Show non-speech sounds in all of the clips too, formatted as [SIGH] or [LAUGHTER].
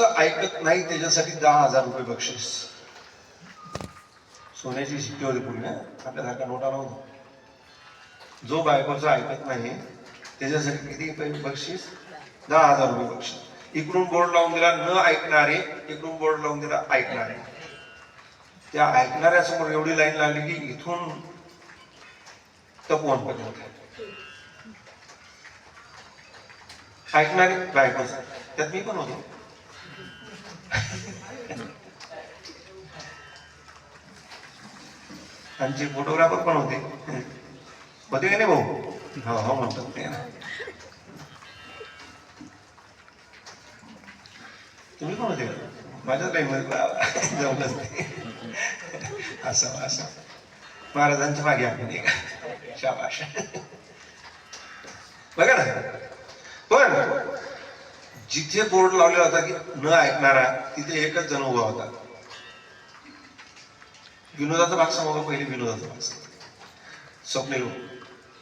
तुमचं ऐकत नाही त्याच्यासाठी दहा हजार रुपये बक्षीस. सोन्याची शिट्टी होती पूर्वी आपल्यासारखा नोटा नव्हता जो बायकोचं ऐकत नाही त्याच्यासाठी किती बक्षीस? दहा हजार रुपये बक्षीस. इकडून बोर्ड लावून दिला न ऐकणारे इकडून बोर्ड लावून दिला ऐकणारे. त्या ऐकणाऱ्यासमोर एवढी लाईन लागली की इथून तपवन पर्यंत. ऐकणारे बायकोच. त्यात मी पण होतो. त्यांचे फोटोग्राफर पण होते होते का नाही भाऊ? हो हो म्हणतात तुम्ही कोण होते माझ्याच माझ्या टाइम जमलंच नाही असं असं. महाराजांच्या मागे आपण एक शाबाश. बघा ना. पण जिथे बोर्ड लावलेला होता की न ऐकणारा तिथे एकच जण उभा होता. विनोदाचा भाग समोर पहिले विनोदाचा भाग सांगा. स्वप्नील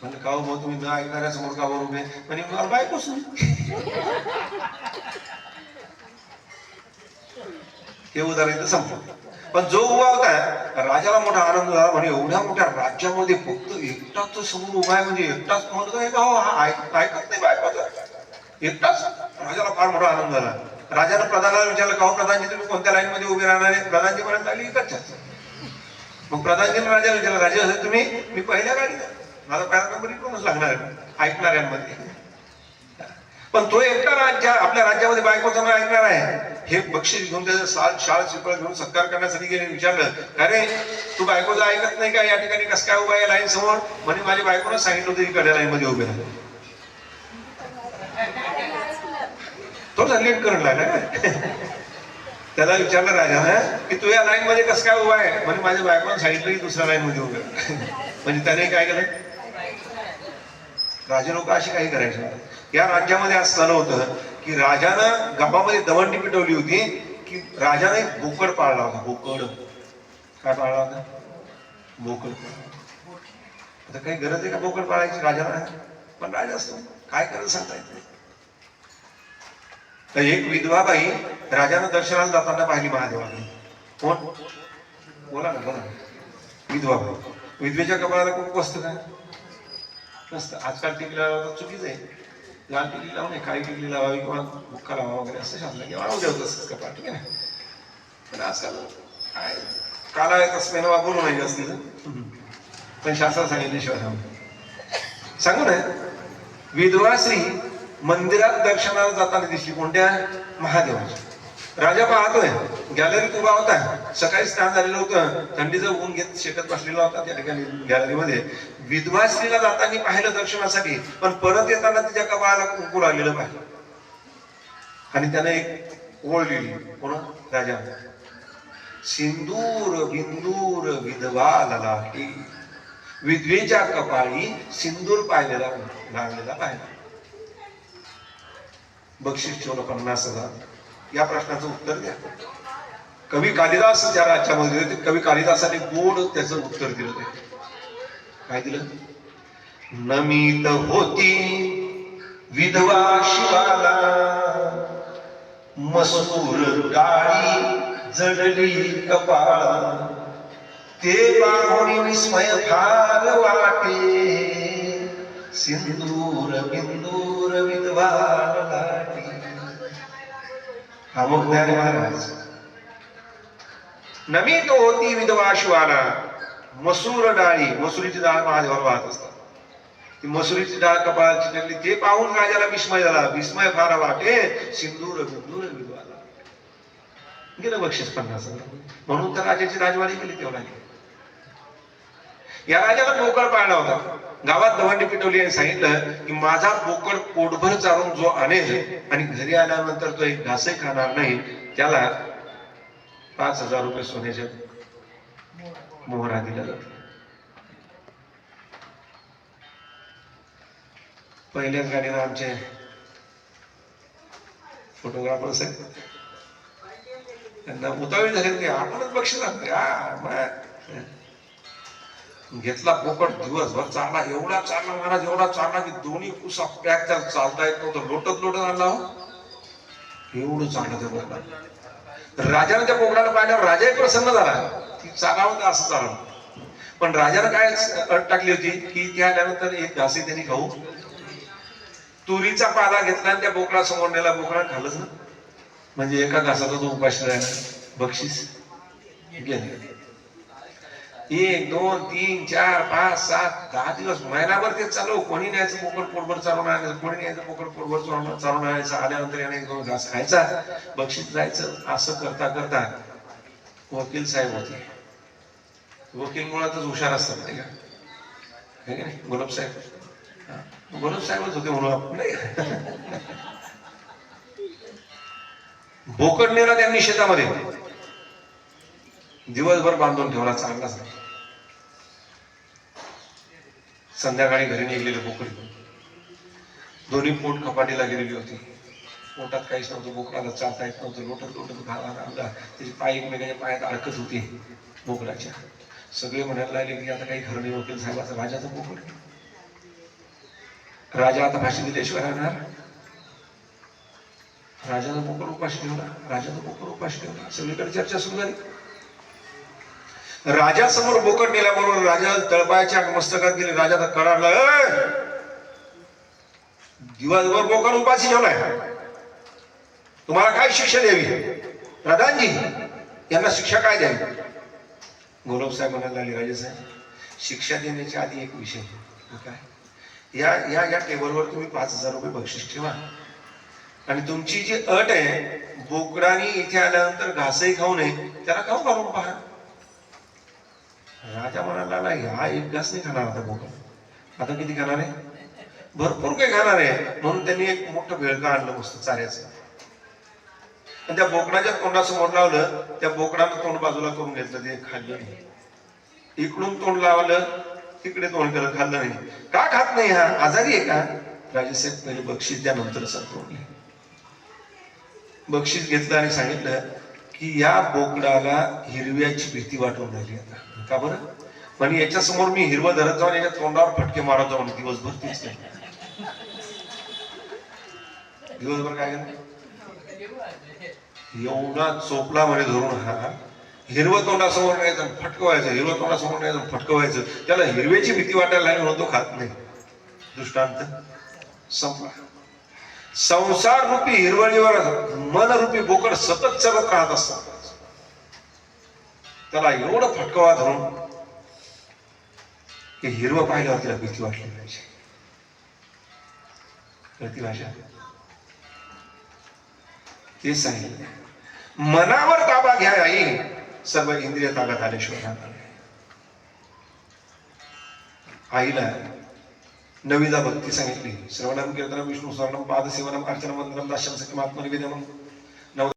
म्हणजे का हो भाऊ तुम्ही न ऐकणाऱ्या समोर का बरोबर उभे? म्हणजे मला बायको सुन. हे उदाहरण इथं संपलं. पण जो उभा होता राजाला मोठा आनंद झाला. म्हणजे एवढ्या मोठ्या राज्यामध्ये फक्त एकटाच समोर उभा आहे म्हणजे एकटाच म्हणतोय का हो? हा ऐक- ऐकत नाही बायकोचा एकटाच? राजाला फार मोठा आनंद झाला. राजानं प्रधानाला विचारलं का हो प्रधानजी तुम्ही कोणत्या लाईन मध्ये उभे राहणार? आहे प्रधानजी म्हणत आली इकडच्याच मग प्रधानजीने राजाला विचारलं राजा असं तुम्ही मी पहिल्या गाडीला. माझा पहिला नंबर इकडूनच लागणार? ऐकणाऱ्यांमध्ये. पण तो एकटा राज्य आपल्या राज्यामध्ये बायकोचा न ऐकणार आहे. हे बक्षीस घेऊन त्याचं साल शाळ शिपळ घेऊन सत्कार करण्यासाठी गेले विचारलं अरे तू बायकोचं ऐकत नाही का? या ठिकाणी कसं काय उभा आहे लाईन समोर? म्हणे माझ्या बायकोनं सांगितलं होतं इकडे लाईन मध्ये उभे राहिले तो लेट करून लागला त्याला विचारलं राजानं की तू या लाईन मध्ये कसं काय उभा आहे? म्हणजे माझ्या बायकोनं सांगितलं की दुसऱ्या लाईन मध्ये उभे [LAUGHS] म्हणजे त्याने काय केलं? राजे लोक अशी काही करायचे या राज्यामध्ये असं झालं होतं की राजानं गावामध्ये दवंडी पिटवली होती की राजाने बोकड पाळला होता. बोकड. काय पाळला होता? बोकड. आता काही गरज आहे का बोकड पाळायची राजाला? पण राजा असतो. काय करत सांगता येत नाही. तर एक विधवा बाई राजानं दर्शनाला जाताना पाहिली महादेवाने. कोण? बोला ना बोला विधवा बाई. विधवेच्या कपाळाला खूप असतं काय नसतं आजकाल टिकली लावलं चुकीच आहे. लाल टिकली लावू नये काळी टिकली लावावी किंवा बुक्का लावा वगैरे असं शासला किंवा लावू द्यावं तसंच कपाळ ठीक आहे ना? पण आजकाल काय? काला आहे तसं वा बोलू नाही जास्त पण शास्त्र सांगितले शिवाय. सांगू ना विधवा स्त्री मंदिरात दर्शनाला जाताना दिसली कोणत्या? महादेवाची राजा पाहतोय. गॅलरीत उभा होता. सकाळी स्नान झालेलं होतं. थंडीचं ऊन घेत शेकत बसलेला होता त्या ठिकाणी गॅलरीमध्ये. विधवा स्त्रीला जाताना पाहिलं दर्शनासाठी पण परत येताना तिच्या कपाळाला कुंकू लागलेलं पाहिलं. आणि त्याने एक ओळ लिहिली. कोण? राजा. सिंदूर बिंदूर विधवा ललाटी. विधवेच्या कपाळी सिंदूर पाहिलेला लागलेला पाहिला. बक्षीस ठेवलं पन्नास हजार. या प्रश्नाचं उत्तर द्या. कवी कालिदास ज्या राज्यामध्ये होते कवी कालिदासाने गोड त्याचं उत्तर दिलं ते काय दिलं? नमित होती विधवा शिवाला. मसूर गाडी जडली कपाळ. ते पाहुणी विस्मय फार वाटे. सिंदूर बिंदूर विधवा लाटी हा मग ज्ञानी महाराज होती विधवा शिवाला. मसूर डाळी मसुरीची डाळ महादेवाला वाहत असतात. ती मसुरीची डाळ कपाळाची चिकटली ते पाहून राजाला विस्मय झाला. विस्मय फार वाटे सिंदूर बिंदूर विधवाला. गेलं बक्षीस पन्नास हजार. म्हणून तर राजाची राजवाडी गेली तेवढा या राजाला बोकड पाळला होता. गावात दवंडी पिटवली आणि सांगितलं की माझा बोकड पोटभर चालून जो आणेल आणि घरी आल्यानंतर तो एक घासही खाणार नाही त्याला पाच हजार रुपये सोन्याच्या मोहरा दिला जातो. पहिल्याच गाडीला आमचे फोटोग्राफर साहेब त्यांना उतावळी झाले की आपणच बक्षीस आणते घेतला पोकट दिवसभर चालला एवढा चालला महाराज एवढा चालला की दोन्ही कुसा पॅक चालता येत नव्हतं. लोटत लोटत आणला हो. एवढं चाललं त्या बोकडाला राजानं त्या बोकडाला पाहिल्यावर राजाही प्रसन्न झाला. ती चालावं तर असं चालावं? पण राजानं काय अट टाकली होती की त्या आल्यानंतर एक घासी त्यांनी खाऊ. तुरीचा पाला घेतला आणि त्या बोकडा समोर नेला. बोकडा खालच ना. म्हणजे एका घासाचा तो उपाशी राहिला. बक्षीस. गेले. एक दोन तीन चार पाच सात दहा दिवस महिनाभर ते चालू. कोणी न्यायचं पोकळ पोटभर चालू आणायचं कोणी न्यायचं पोकळ पोटभर चालून चालून आणायचं. आल्यानंतर याने एक दोन घास खायचा बक्षीस जायचं असं करता करता वकील साहेब होते. वकील मुळातच हुशार असतात नाही का? नाही? गुलाब साहेब. गुलाब साहेबच होते म्हणून नाही का? [LAUGHS] बोकड नेला त्यांनी शेतामध्ये दिवसभर बांधून ठेवला चांगलाच नाही संध्याकाळी घरी निघलेले बोकडी. दोन्ही पोट कपाटीला गेलेली होती. पोटात काहीच नव्हतं बोकडाला चालता येत नव्हतं लोटत लोटत घाला रामला त्याची पाय एकमेकाच्या पायात अडकत होती बोकडाच्या. सगळे म्हणायला लागले की आता काही खरं नाही वकील साहेबाचा राजाचा बोकड. राजा आता भाषण दिल्याशिवाय राहणार? राजाचा बोकड उपाशी ठेवला राजाचा बोकड उपाशी ठेवला. सगळीकडे चर्चा सुरू झाली. राजा समोर बोकड नेल्याबरोबर राजा तळपायाच्या मस्तकात गेले. राजा कडाडला दिवसभर बोकड उपाशी ठेवलाय. तुम्हाला काय शिक्षा द्यावी? प्रधानजी यांना शिक्षा काय द्यावी? गौरव साहेब म्हणायला लागले राजा साहेब शिक्षा देण्याच्या आधी एक विषय काय? या या या टेबलवर तुम्ही पाच हजार रुपये बक्षीस ठेवा. आणि तुमची जी अट आहे बोकडानी इथे आल्यानंतर घासही खाऊ नये त्याला खाऊ घालून पहा राजा म्हणाला "नाही, हा एक घास नाही खाणार आता बोकड आता किती खाणार आहे? भरपूर काही खाणार आहे. म्हणून त्यांनी एक मोठं भेळका आणलं मस्त चाऱ्याचं. आणि त्या बोकडाच्या तोंडासमोर लावलं त्या बोकडानं तोंड बाजूला करून घेतलं ते खाल्लं नाही. इकडून तोंड लावलं तिकडे तोंड केलं खाल्लं नाही. का खात नाही हा? आजारी आहे का? राजेसाहेब पहिले बक्षीस द्या नंतर बक्षीस घेतलं आणि सांगितलं की या बोकडाला हिरव्याची भीती वाटून राहिली आता. का बरं? म्हणजे याच्या समोर मी हिरवं धरत जाऊन याच्या तोंडावर फटके मारत जाऊन दिवसभर तीच नाही दिवसभर काय एवढा चोपला म्हणे धरून हा हिरवं तोंडासमोर नाही जाऊन फटकवायचं हिरवं तोंडासमोर नाही जाऊन फटकवायचं त्याला हिरव्याची भीती वाटायला लागली म्हणून तो खात नाही. दृष्टांत संपला. संसार रूपी हिरवळीवर मन रूपी बोकड सतत चलत राहत असतात. त्याला एवढं फटकवा धरून की हिरवं पाहिल्यावर तिला भीती वाटली पाहिजे. कळती भाषा ते सांगितलं मनावर ताबा घ्या आई. सर्व इंद्रिय ताब्यात आले राहणार आईला नवीदा भक्ती सांगितली. श्रवणम कीर्तनम विष्णू स्वर्णम पादसेवनम अर्चनम वंदनम दाश्यम सख्यम आत्मनिवेदनम